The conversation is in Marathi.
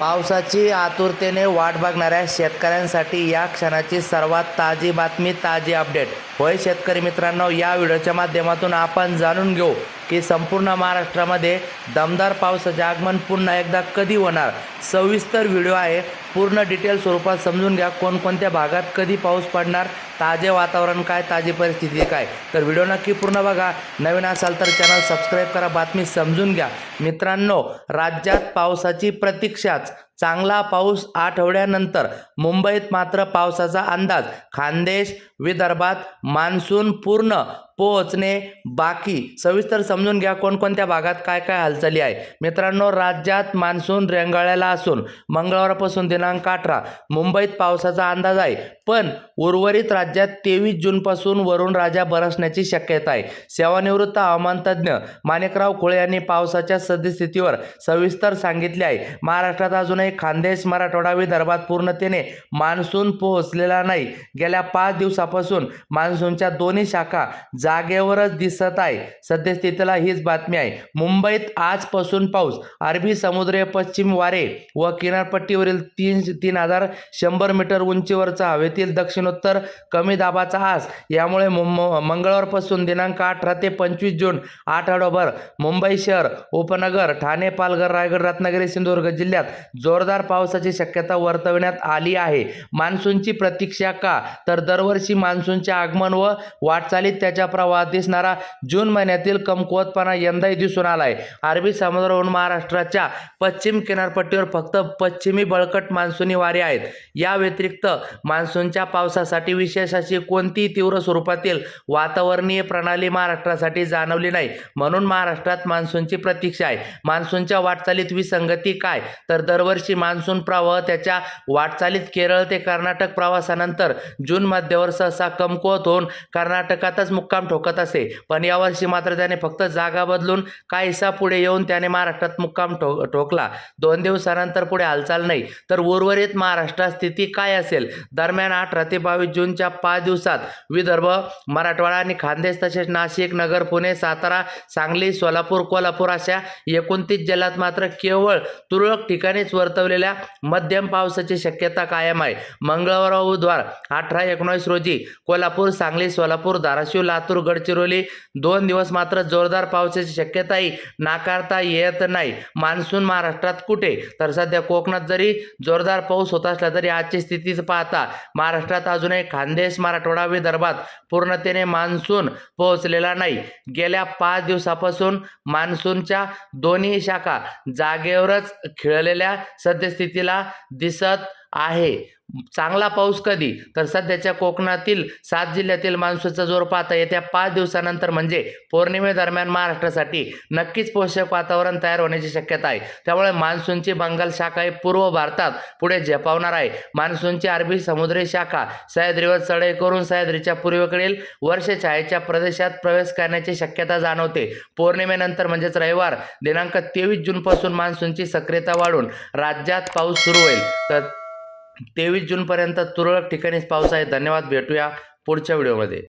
पावसाची आतुरतेने वाट बघणाऱ्या शेतकऱ्यांसाठी या क्षणाची सर्वात ताजी बातमी ताजी अपडेट. होय शेतकरी मित्रांनो या व्हिडिओच्या माध्यमातून आपण जाणून घेऊ की संपूर्ण महाराष्ट्रामध्ये दमदार पावसाचे आगमन पुन्हा एकदा कधी होणार? सविस्तर व्हिडिओ आहे. पूर्ण डिटेल स्वरूपात समजून घ्या. कोणकोणत्या भागात कधी पाऊस पडणार? ताजे वातावरण काय ताजी परिस्थिती काय? तर व्हिडिओ नक्की पूर्ण बघा. नवीन असाल तर चॅनल सबस्क्राईब करा बातमी समजून घ्या. मित्रांनो राज्यात पावसाची प्रतीक्षाच. चांगला पाऊस आठवड्यानंतर. मुंबईत मात्र पावसाचा अंदाज. खानदेश विदर्भात मान्सून पूर्ण पोहोचणे बाकी. सविस्तर समजून घ्या कोणकोणत्या भागात काय काय हालचाली आहे. मित्रांनो राज्यात मान्सून रेंगाळलेला असून मंगळवारपासून दिनांक अठरा. मुंबईत पावसाचा अंदाज आहे पण उर्वरित राज्यात तेवीस जूनपासून वरुण राजा बरसण्याची शक्यता आहे. सेवानिवृत्त हवामान तज्ज्ञ माणिकराव खुळे यांनी पावसाच्या सद्यस्थितीवर सविस्तर सांगितले आहे. महाराष्ट्रात अजूनही खानदेश मराठवाडा विदर्भात पूर्णतेने मान्सून पोहोचलेला नाही. गेल्या पाच दिवसापासून मान्सूनच्या दोन्ही शाखा जागेवरच दिसत आहे. सद्यस्थितीला हीच बातमी आहे. मुंबईत आजपासून पाऊस अरबी समुद्र पश्चिम वारे व किनारपट्टीवरील तीन तीन हजार शंभर मीटर उंचीवरचा हवेतील दक्षिणोत्तर कमी दाबाचा आस. यामुळे मंगळवारपासून दिनांक अठरा ते पंचवीस जून आठवडाभर मुंबई शहर उपनगर ठाणे पालघर रायगड रत्नागिरी सिंधुदुर्ग जिल्ह्यात जोरदार पावसाची शक्यता वर्तवण्यात आली आहे. मान्सूनची प्रतीक्षा का? तर दरवर्षी मान्सूनचे आगमन व वाटचालीत त्याच्या प्रवाहात दिसणारा जून महिन्यातील कमकुवतपणा यंदाही दिसून आलाय. अरबी समुद्रावरून महाराष्ट्राच्या पश्चिम किनारपट्टीवर फक्त पश्चिमी बळकट मान्सूनी वारे आहेत. या व्यतिरिक्त मान्सूनच्या पावसासाठी विशेष अशी कोणतीही तीव्र स्वरूपातील वातावरणीय प्रणाली महाराष्ट्रासाठी जाणवली नाही. म्हणून महाराष्ट्रात मान्सूनची प्रतीक्षा आहे. मान्सूनच्या वाटचालीत विसंगती काय? तर दरवर्षी मान्सून प्रवाह त्याच्या वाटचालीत केरळ ते कर्नाटक प्रवासानंतर जून मध्यावर सहसा कमकुवत होऊन कर्नाटकातच मुक्काम ठोकत असे. पण यावर्षी मात्र त्याने फक्त जागा बदलून काहीसा पुढे येऊन त्याने महाराष्ट्रात मुक्काम ठो ठोकला. दोन दिवसानंतर पुढे हालचाल नाही. तर उर्वरित महाराष्ट्रात स्थिती काय असेल? दरम्यान अठरा ते बावीस जूनच्या पाच दिवसात विदर्भ मराठवाडा आणि खानदेश तसेच नाशिक नगर पुणे सातारा सांगली सोलापूर कोल्हापूर अशा एकोणतीस जिल्ह्यात मात्र केवळ तुरळक ठिकाणीच वर्तवलेल्या मध्यम पावसाची शक्यता कायम आहे. मंगळवार व बुधवार अठरा एकोणावीस रोजी कोल्हापूर सांगली सोलापूर धाराशिव लातूर गडचिरोली दोन दिवस मात्र जोरदार पावसाची शक्यताही नाकारता येत नाही. मान्सून महाराष्ट्रात कुठे? तर सध्या कोकणात जरी जोरदार पाऊस होत असला तरी आजची स्थिती पाहता महाराष्ट्रात अजूनही खानदेश मराठवाडा विदर्भात पूर्णतेने मान्सून पोहोचलेला नाही. गेल्या पाच दिवसापासून मान्सूनच्या दोन्ही शाखा जागेवरच खिळलेल्या सद्यस्थितीला दिसत आहे. चांगला पाऊस कधी? तर सध्याच्या कोकणातील सात जिल्ह्यातील मान्सूनचा जोर पाहता येत्या पाच दिवसानंतर म्हणजे पौर्णिमेदरम्यान महाराष्ट्रासाठी नक्कीच पोषक वातावरण तयार होण्याची शक्यता आहे. त्यामुळे मान्सूनची बंगाल शाखा ही पूर्व भारतात पुढे झेपावणार आहे. मान्सूनची अरबी समुद्री शाखा सह्याद्रीवर चढाई करून सह्याद्रीच्या पूर्वेकडील वर्षछायेच्या प्रदेशात प्रवेश करण्याची शक्यता जाणवते. पौर्णिमेनंतर म्हणजेच रविवार दिनांक तेवीस जूनपासून मान्सूनची सक्रियता वाढून राज्यात पाऊस सुरू होईल. तर तेवीस जूनपर्यंत तुरळक ठिकाणीच पाऊस आहे धन्यवाद. भेटूया पुढच्या व्हिडिओमध्ये.